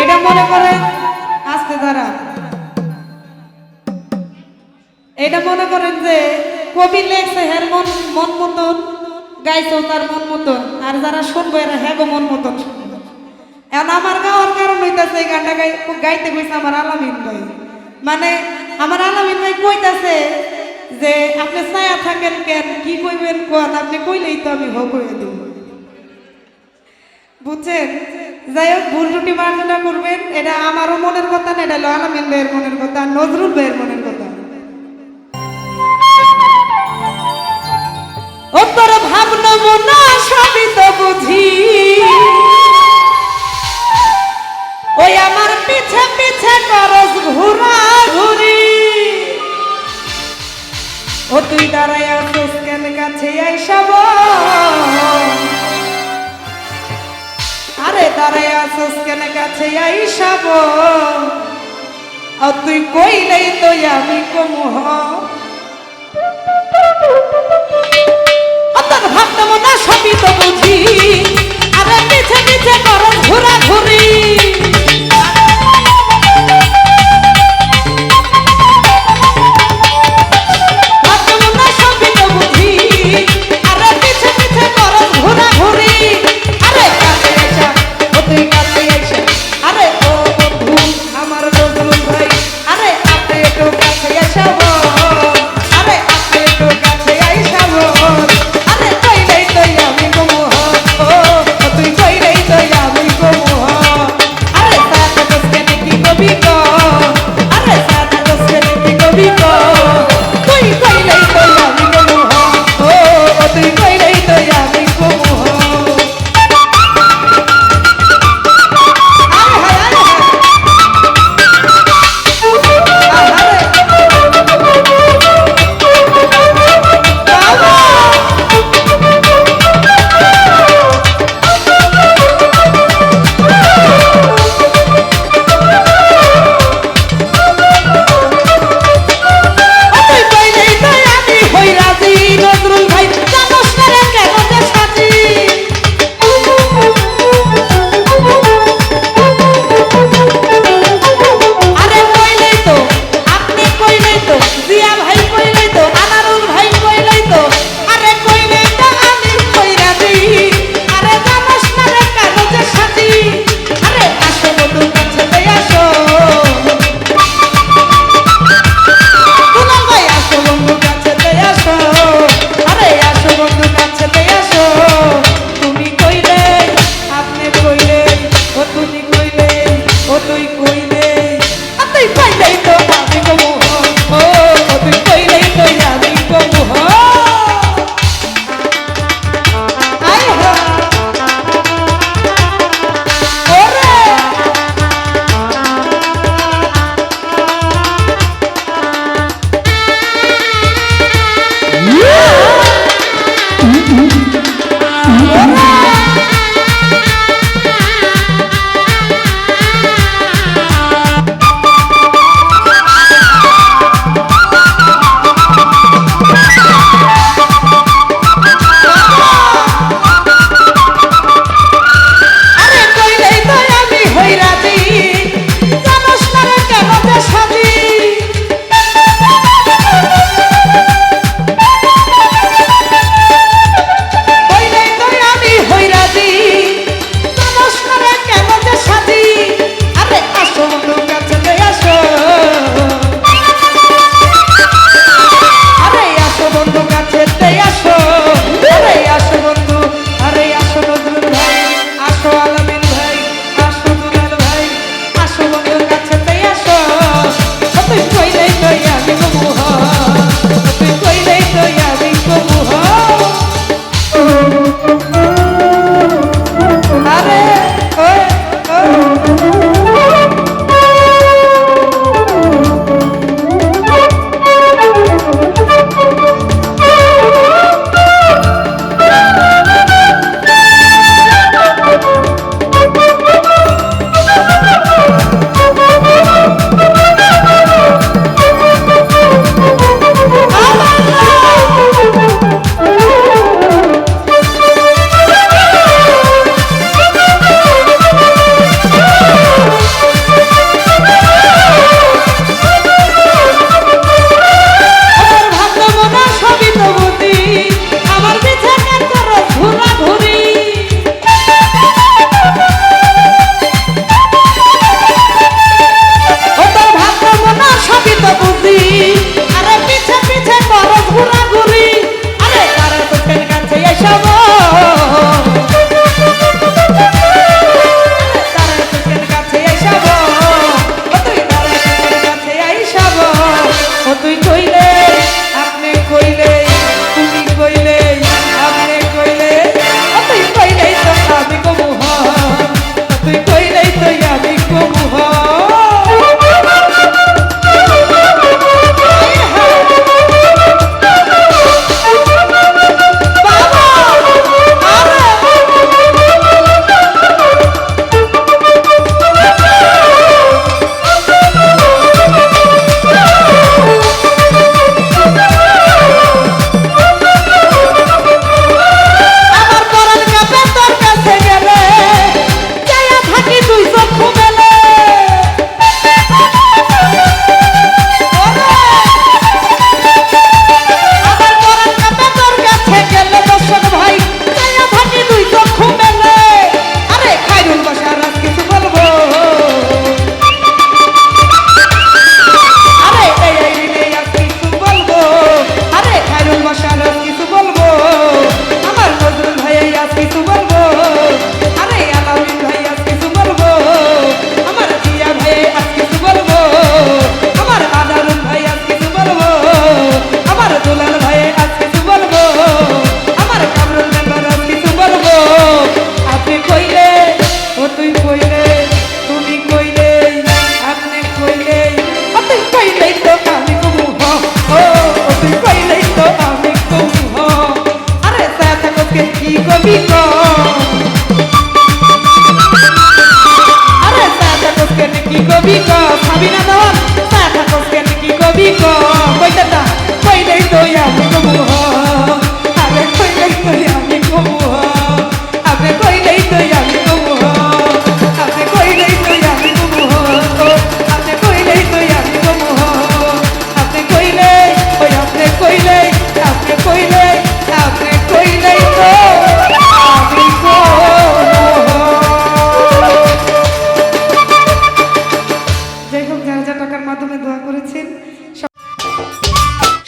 এটা মনে করেন, আসতে দ্বারা এটা মনে করেন যে কবি লেখছে হের মন মন মতন গাইছো তার মন মতন। আর যারা শুনব এরা হ্যাগো মন মতন। এখন আমার গাওয়ার কারণ হইতাছে এই গানটা গাই গাইতে কইছে আমার আলামিন ভাই। মানে আমার আলামিন ভাই কইতাছে যে, আপনি ছায়া থাকেন কেন? কি কইবেন কোন আপনি কইলেই তো আমি হোক হয়ে দেব বুঝছেন? যাই হোক, ভুল রুটি মার্জনা করবেন। এটা আমারও মনের কথা না, এটা আলামিন ভাইয়ের মনের কথা, নজরুল ভাইয়ের মনের কথা। ও তোর ভাবনা মনা সবই তো বুঝি। ওই আমার পিছে পিছে করস ঘুরা ঘুরি ও তুই দাঁড়াই আসিস কেন কাছে আইসাব আরে দাঁড়াই আসিস কেন কাছে আইসাব ও তুই কইলেই তো আমি কমুহ তোর ভাবনা মনা সবই তো বুঝি। আরে পিছে পিছে করস ঘুরা ঘুরি